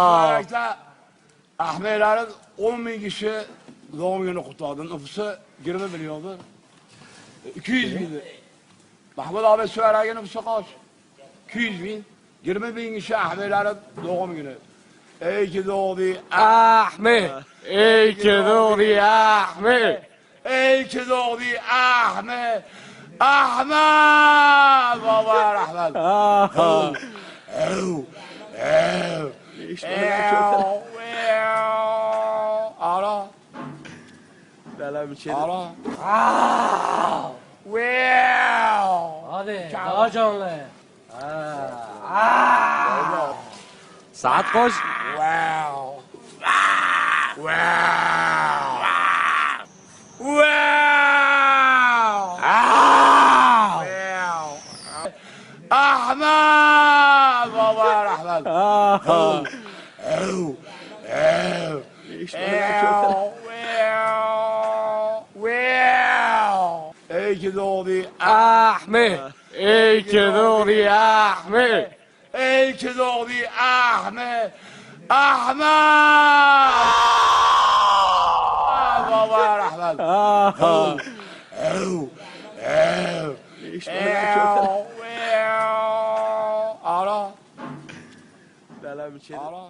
Böylelikle Ahmetlerin 10 bin kişi doğum günü kutladı. Nüfusu 20 milyondu. 200 bindi. Mahmut abi söylerken nüfusu kaç? 200 bin. 20 bin kişi Ahmetlerin doğum günü. İyi ki doğdu Ahmet. İyi ki doğdu Ahmet. İyi ki doğdu Ahmet. Ahmet! Baba rahmet. Aha. Ev, ev, ev, ev. Ara, Dele bir şey. ara. Wow. Hadi Ciao. daha canlı. Saat kaç? Wow. Wow. Ew, ew. İyi ki doğdu Ahmet. İyi ki doğdu Ahmet. İyi ki doğdu Ahmet. Ahmet! Baba rahmet. Ew, ew, ew, ew. Ara, Dele bir şey. ara.